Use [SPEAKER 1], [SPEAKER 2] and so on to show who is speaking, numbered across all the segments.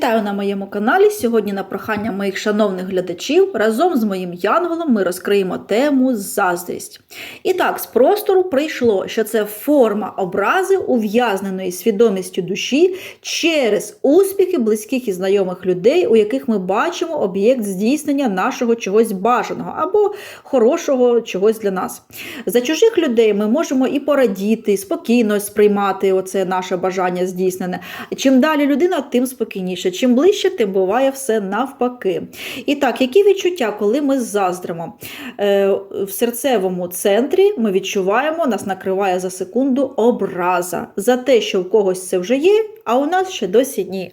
[SPEAKER 1] Вітаю на моєму каналі. Сьогодні на прохання моїх шановних глядачів разом з моїм янголом ми розкриємо тему заздрість. І так, з простору прийшло, що це форма образи ув'язненої свідомістю душі через успіхи близьких і знайомих людей, у яких ми бачимо об'єкт здійснення нашого чогось бажаного або хорошого чогось для нас. За чужих людей ми можемо і порадіти, спокійно сприймати оце наше бажання здійснене. Чим далі людина, тим спокійніше. Чим ближче, тим буває все навпаки. І так, які відчуття, коли ми заздримо? Е, в серцевому центрі ми відчуваємо, нас накриває за секунду образа за те, що в когось це вже є, а у нас ще досі ні.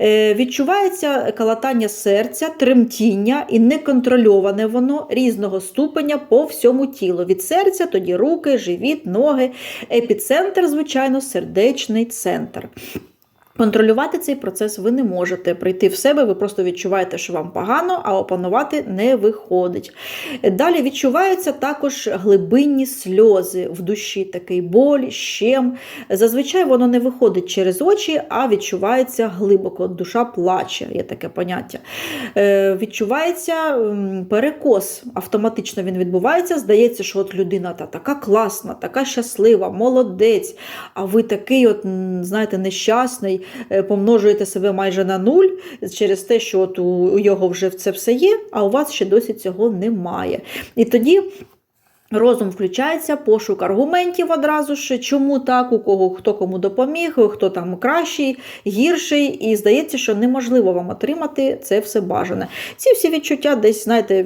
[SPEAKER 1] Е, Відчувається калатання серця, тремтіння і неконтрольоване воно різного ступеня по всьому тілу. Від серця, тоді руки, живіт, ноги. Епіцентр, звичайно, сердечний центр. Контролювати цей процес ви не можете. Прийти в себе, ви просто відчуваєте, що вам погано, а опанувати не виходить. Далі відчуваються також глибинні сльози в душі, такий боль, щем. Зазвичай воно не виходить через очі, а відчувається глибоко. Душа плаче, є таке поняття. Е, Відчувається перекос, автоматично він відбувається. Здається, що от людина та така класна, така щаслива, молодець, а ви такий, от, знаєте, нещасний помножуєте себе майже на нуль через те, що от у його вже це все є, а у вас ще досі цього немає. І тоді. Розум включається, пошук аргументів одразу ж, чому так, у кого хто кому допоміг, хто там кращий, гірший, і здається, що неможливо вам отримати це все бажане. Ці всі відчуття десь, знаєте,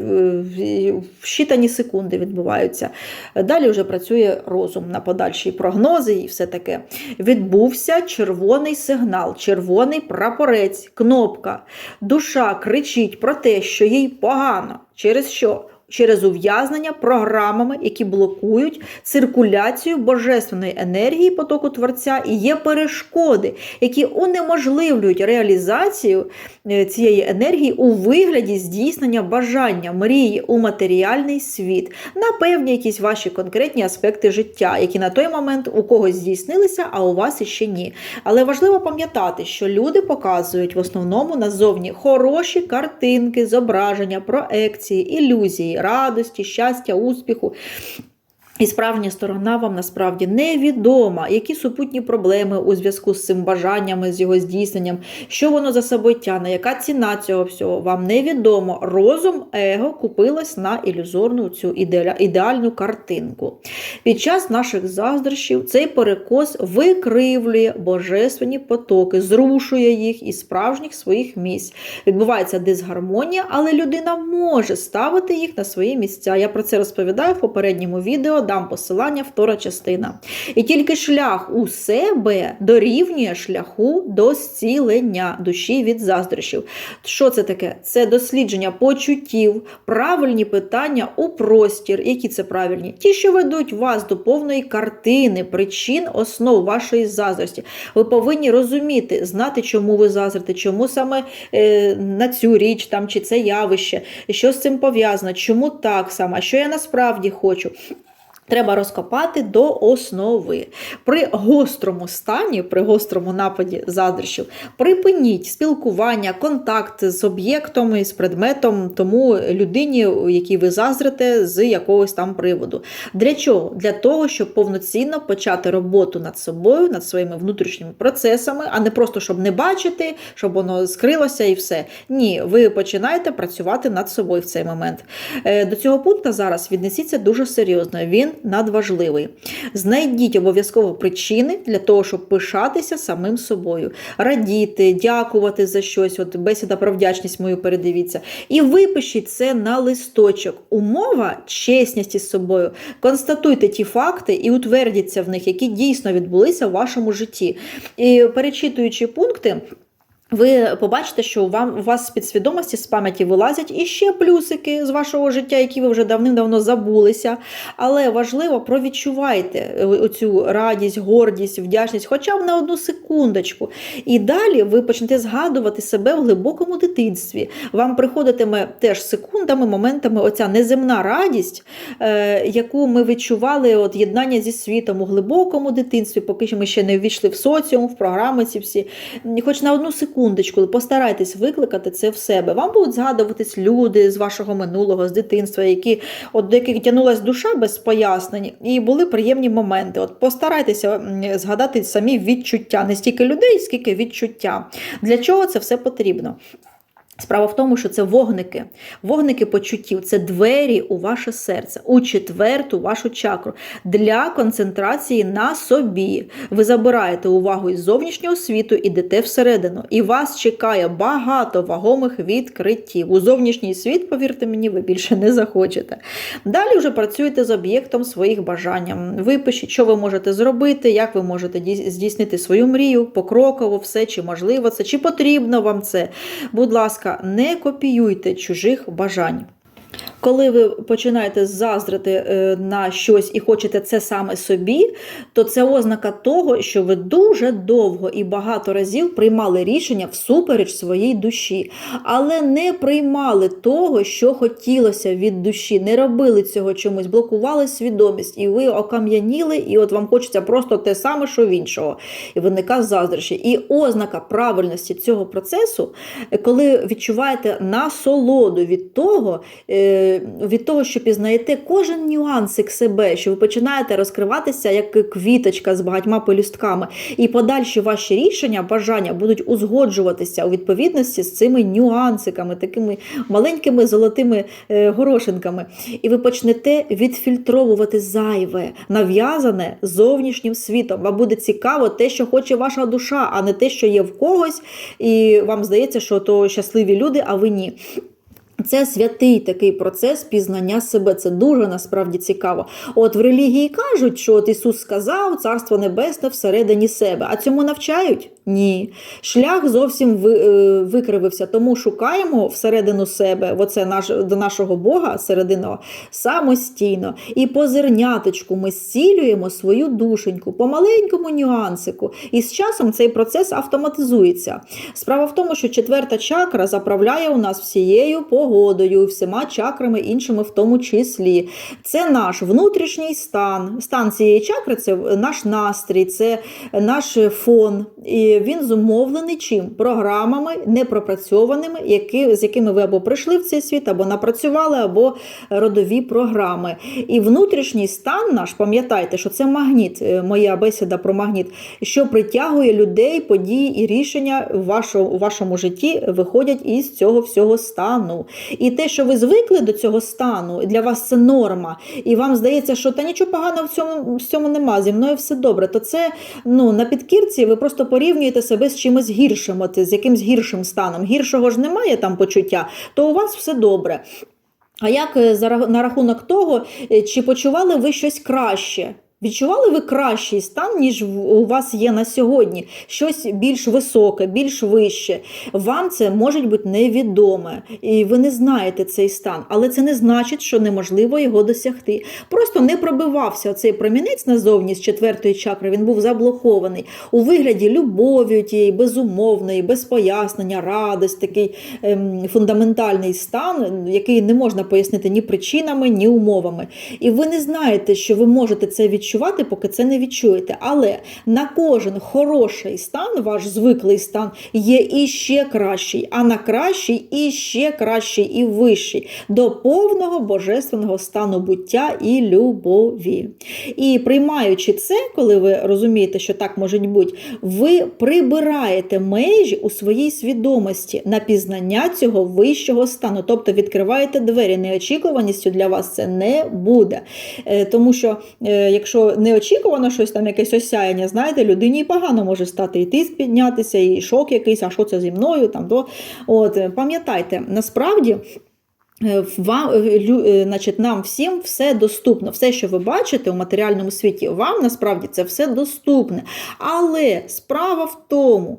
[SPEAKER 1] в щитані секунди відбуваються. Далі вже працює розум на подальші прогнози і все таке. Відбувся червоний сигнал, червоний прапорець, кнопка. Душа кричить про те, що їй погано. Через що? Через ув'язнення програмами, які блокують циркуляцію божественної енергії потоку Творця, і є перешкоди, які унеможливлюють реалізацію е, цієї енергії у вигляді здійснення бажання, мрії у матеріальний світ на певні якісь ваші конкретні аспекти життя, які на той момент у когось здійснилися, а у вас іще ні. Але важливо пам'ятати, що люди показують в основному назовні хороші картинки, зображення, проекції, ілюзії радості, щастя, успіху. І справжня сторона вам насправді невідома, які супутні проблеми у зв'язку з цим бажаннями, з його здійсненням, що воно за собою тягне, яка ціна цього всього, вам невідомо. Розум его купилось на ілюзорну цю ідеальну картинку. Під час наших заздрощів цей перекос викривлює божественні потоки, зрушує їх із справжніх своїх місць. Відбувається дисгармонія, але людина може ставити їх на свої місця. Я про це розповідаю в попередньому відео дам посилання, втора частина. І тільки шлях у себе дорівнює шляху до зцілення душі від заздрощів. Що це таке? Це дослідження почуттів, правильні питання у простір. Які це правильні? Ті, що ведуть вас до повної картини, причин, основ вашої заздрості. Ви повинні розуміти, знати, чому ви заздрите, чому саме е, на цю річ там чи це явище, що з цим пов'язано, чому так саме, що я насправді хочу. Треба розкопати до основи. При гострому стані, при гострому нападі заздрощів, припиніть спілкування, контакт з об'єктом з предметом тому людині, якій ви заздрите, з якогось там приводу. Для чого? Для того, щоб повноцінно почати роботу над собою, над своїми внутрішніми процесами, а не просто щоб не бачити, щоб воно скрилося і все. Ні, ви починаєте працювати над собою в цей момент. Е, до цього пункту зараз віднесіться дуже серйозно. Він надважливий. Знайдіть обов'язково причини для того, щоб пишатися самим собою, радіти, дякувати за щось. От бесіда про вдячність мою передивіться. І випишіть це на листочок. Умова чесності з собою. Констатуйте ті факти і утвердіться в них, які дійсно відбулися в вашому житті. І перечитуючи пункти. Ви побачите, що вам у вас з підсвідомості з пам'яті вилазять іще плюсики з вашого життя, які ви вже давним-давно забулися. Але важливо провідчувайте оцю радість, гордість, вдячність, хоча б на одну секундочку. І далі ви почнете згадувати себе в глибокому дитинстві. Вам приходитиме теж секундами, моментами оця неземна радість, е, яку ми відчували от єднання зі світом у глибокому дитинстві, поки ми ще не ввійшли в соціум, в програми ці всі. Хоч на одну секунду секундочку, постарайтесь викликати це в себе. Вам будуть згадуватись люди з вашого минулого, з дитинства, які от до яких тянулась душа без пояснень, і були приємні моменти. От постарайтеся згадати самі відчуття, не стільки людей, скільки відчуття. Для чого це все потрібно? Справа в тому, що це вогники, вогники почуттів, це двері у ваше серце, у четверту вашу чакру для концентрації на собі. Ви забираєте увагу із зовнішнього світу, ідете всередину, і вас чекає багато вагомих відкриттів. У зовнішній світ, повірте мені, ви більше не захочете. Далі вже працюєте з об'єктом своїх бажань. Випишіть, що ви можете зробити, як ви можете здійснити свою мрію, покроково все, чи можливо це, чи потрібно вам це. Будь ласка, не копіюйте чужих бажань. Коли ви починаєте заздрити е, на щось і хочете це саме собі, то це ознака того, що ви дуже довго і багато разів приймали рішення всупереч своїй душі, але не приймали того, що хотілося від душі, не робили цього чомусь, блокували свідомість, і ви окам'яніли, і от вам хочеться просто те саме, що в іншого. І виникає заздрощі. І ознака правильності цього процесу, е, коли відчуваєте насолоду від того, е, від того, що пізнаєте кожен нюансик себе, що ви починаєте розкриватися як квіточка з багатьма пелюстками, і подальші ваші рішення, бажання будуть узгоджуватися у відповідності з цими нюансиками, такими маленькими золотими е, горошинками. І ви почнете відфільтровувати зайве, нав'язане зовнішнім світом. Вам буде цікаво те, що хоче ваша душа, а не те, що є в когось, і вам здається, що то щасливі люди, а ви ні. Це святий такий процес пізнання себе. Це дуже насправді цікаво. От в релігії кажуть, що от Ісус сказав Царство Небесне всередині себе. А цьому навчають? Ні. Шлях зовсім е, викривився. Тому шукаємо всередину себе, оце наш, до нашого Бога серединого, самостійно. І по зерняточку ми зцілюємо свою душеньку, по маленькому нюансику. І з часом цей процес автоматизується. Справа в тому, що четверта чакра заправляє у нас всією погодою, всіма чакрами іншими в тому числі. Це наш внутрішній стан. Стан цієї чакри це наш настрій, це наш фон. І він зумовлений чим? Програмами непропрацьованими, які, з якими ви або прийшли в цей світ, або напрацювали, або родові програми. І внутрішній стан наш, пам'ятайте, що це магніт, е, моя бесіда про магніт, що притягує людей, події і рішення вашому, у вашому житті виходять із цього всього стану. І те, що ви звикли до цього стану, для вас це норма, і вам здається, що та нічого поганого в цьому, в цьому нема, зі мною все добре, то це ну, на підкірці ви просто порівнюєте себе з чимось гіршим, от, з якимсь гіршим станом. Гіршого ж немає там почуття, то у вас все добре. А як е, на рахунок того, е, чи почували ви щось краще? Відчували ви кращий стан, ніж у вас є на сьогодні? Щось більш високе, більш вище. Вам це може бути невідоме, і ви не знаєте цей стан, але це не значить, що неможливо його досягти. Просто не пробивався цей промінець назовні з четвертої чакри, він був заблокований у вигляді любові тієї безумовної, без пояснення, радость, такий ем, фундаментальний стан, який не можна пояснити ні причинами, ні умовами. І ви не знаєте, що ви можете це відчувати, поки це не відчуєте. Але на кожен хороший стан, ваш звиклий стан, є і ще кращий, а на кращий і ще кращий, і вищий до повного божественного стану буття і любові. І приймаючи це, коли ви розумієте, що так може бути, ви прибираєте межі у своїй свідомості на пізнання цього вищого стану, тобто відкриваєте двері. Неочікуваністю для вас це не буде. Е, Тому що, е, неочікувано щось там, якесь осяяння, знаєте, людині погано може стати і тиск піднятися, і шок якийсь, а що це зі мною? Там, то, от, пам'ятайте, насправді. Е, Вам, е, е, значить, нам всім все доступно. Все, що ви бачите у матеріальному світі, вам насправді це все доступне. Але справа в тому,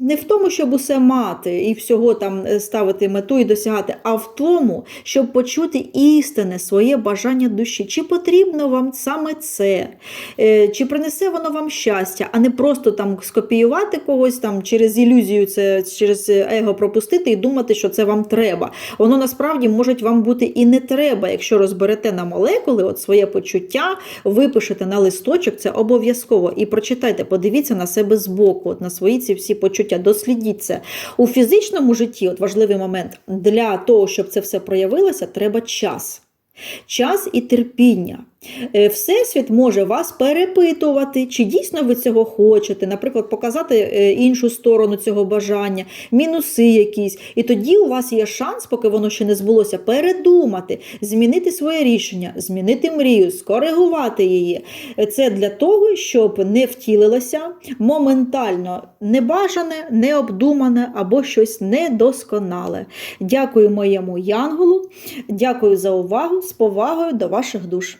[SPEAKER 1] не в тому, щоб усе мати і всього там ставити мету і досягати, а в тому, щоб почути істинне своє бажання душі. Чи потрібно вам саме це? Чи принесе воно вам щастя, а не просто там скопіювати когось там через ілюзію, це через его пропустити і думати, що це вам треба. Воно насправді насправді можуть вам бути і не треба, якщо розберете на молекули от своє почуття, випишете на листочок, це обов'язково. І прочитайте, подивіться на себе збоку, от на свої ці всі почуття, дослідіть це. У фізичному житті, от важливий момент, для того, щоб це все проявилося, треба час. Час і терпіння. Е, Всесвіт може вас перепитувати, чи дійсно ви цього хочете, наприклад, показати е, іншу сторону цього бажання, мінуси якісь. І тоді у вас є шанс, поки воно ще не збулося, передумати, змінити своє рішення, змінити мрію, скоригувати її. Це для того, щоб не втілилося моментально небажане, необдумане або щось недосконале. Дякую моєму янголу, дякую за увагу, з повагою до ваших душ.